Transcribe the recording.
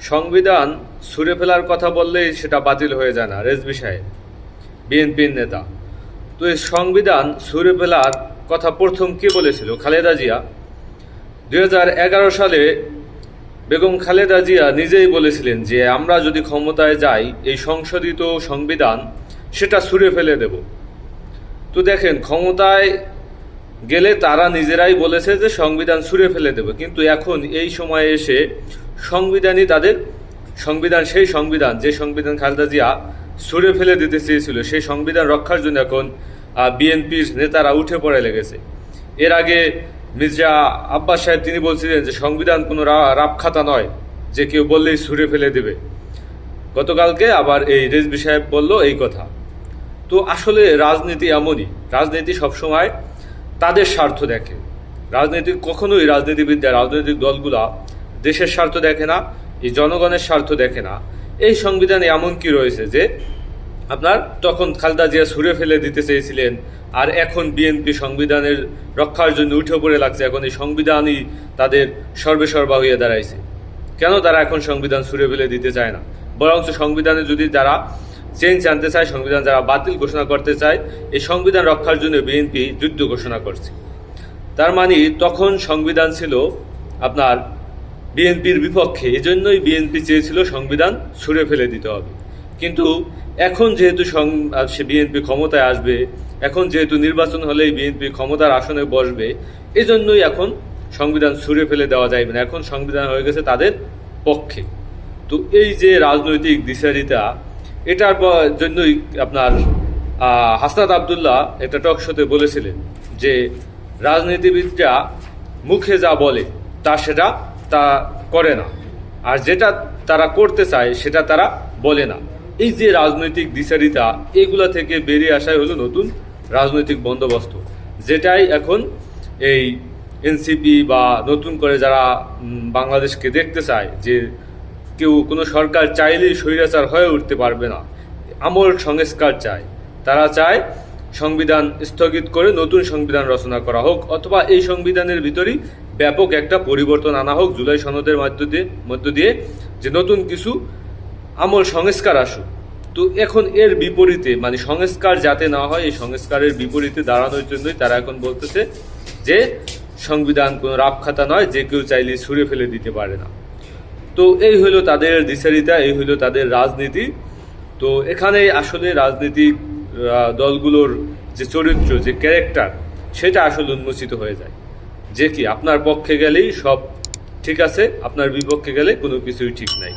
সংবিধান ছুঁড়ে ফেলার কথা বললেই সেটা বাতিল হয়ে যায় না রেজবি সাহেব। বিএনপির নেতা। তো এই সংবিধান ছুঁড়ে ফেলার কথা প্রথম কে বলেছিল, খালেদা জিয়া? দু হাজার এগারো সালে বেগম খালেদা জিয়া নিজেই বলেছিলেন যে, আমরা যদি ক্ষমতায় যাই, এই সংশোধিত সংবিধান সেটা ছুঁড়ে ফেলে দেব। তো দেখেন, ক্ষমতায় গেলে তারা নিজেরাই বলেছে যে, সংবিধান ছুঁড়ে ফেলে দেবে। কিন্তু এখন এই সময়ে এসে সংবিধানই তাদের সংবিধান, সেই সংবিধান, যে সংবিধান খালেদা জিয়া ছুঁড়ে ফেলে দিতে চেয়েছিল, সেই সংবিধান রক্ষার জন্য এখন বিএনপির নেতারা উঠে পড়ে লেগেছে। এর আগে মির্জা আব্বাস সাহেব তিনি বলছিলেন যে, সংবিধান কোনো রাপখাতা নয় যে কেউ বললেই ছুঁড়ে ফেলে দেবে। গতকালকে আবার এই রেজবি সাহেব বলল এই কথা। তো আসলে রাজনীতি এমনই, রাজনীতি সবসময় তাদের স্বার্থ দেখে। রাজনীতি কখনোই রাজনীতিবিদ্যা রাজনৈতিক দলগুলা দেশের স্বার্থ দেখে না, এই জনগণের স্বার্থ দেখে না। এই সংবিধানে এমন কি রয়েছে যে, আপনার তখন খালদা জিয়া ছুঁড়ে ফেলে দিতে চেয়েছিলেন, আর এখন বিএনপি সংবিধানের রক্ষার জন্য উঠে পড়ে লাগছে, এখন এই সংবিধানই তাদের সর্বেসর্বা হয়ে দাঁড়াইছে। কেন তারা এখন সংবিধান ছুঁড়ে ফেলে দিতে চায় না? বরঞ্চ সংবিধানে যদি তারা চেঞ্জ আনতে চায়, সংবিধান যারা বাতিল ঘোষণা করতে চায়, এই সংবিধান রক্ষার জন্য বিএনপি যুদ্ধ ঘোষণা করছে। তার মানে তখন সংবিধান ছিল আপনার বিএনপির বিপক্ষে এজন্যই বিএনপি চেয়েছিল সংবিধান ছুঁড়ে ফেলে দিতে হবে। কিন্তু এখন যেহেতু সং- বিএনপি ক্ষমতায় আসবে, এখন যেহেতু নির্বাচন হলেই বিএনপি ক্ষমতার আসনে বসবে, এজন্যই এখন সংবিধান ছুঁড়ে ফেলে দেওয়া যাবে না। এখন সংবিধান হয়ে গেছে তাদের পক্ষে। তো এই যে রাজনৈতিক দিশারিতা এটার জন্যই আপনার হাসনাত আবদুল্লাহ একটা টক শোতে বলেছিলেন যে, রাজনীতিবিদরা মুখে যা বলে, তা সেটা তা করে না। আর যেটা তারা করতে চায়, সেটা তারা বলে না। এই যে রাজনৈতিক দিশারিতা, এগুলা থেকে বেরিয়ে আসাই হলো নতুন রাজনৈতিক বন্দোবস্ত। যেটাই এখন এই এনসিপি বা নতুন করে যারা বাংলাদেশকে দেখতে চায় যে কেউ কোনো সরকার চাইলেই স্বৈরাচার হয়ে উঠতে পারবে না, আমল সংস্কার চায়, তারা চায় সংবিধান স্থগিত করে নতুন সংবিধান রচনা করা হোক অথবা এই সংবিধানের ভিতরেই ব্যাপক একটা পরিবর্তন আনা হোক জুলাই সনদের মধ্য দিয়ে মধ্য দিয়ে যে নতুন কিছু আমল সংস্কার আসুক। তো এখন এর বিপরীতে মানে সংস্কার যাতে না হয় এই সংস্কারের বিপরীতে দাঁড়ানোর জন্যই তারা এখন বলতেছে যে সংবিধান কোনো রাপখাতা নয় যে কেউ চাইলে ছুঁড়ে ফেলে দিতে পারে না। তো এই হলো তাদের দিশারিতা এই হলো তাদের রাজনীতি। তো এখানে আসলে রাজনৈতিক আহ, দলগুলোর যে চরিত্র, যে ক্যারেক্টার সেটা আসলে উন্মোচিত হয়ে যায়। যে কি, আপনার পক্ষে গেলেই সব ঠিক আছে, আপনার বিপক্ষে গেলে কোনো কিছুই ঠিক নাই।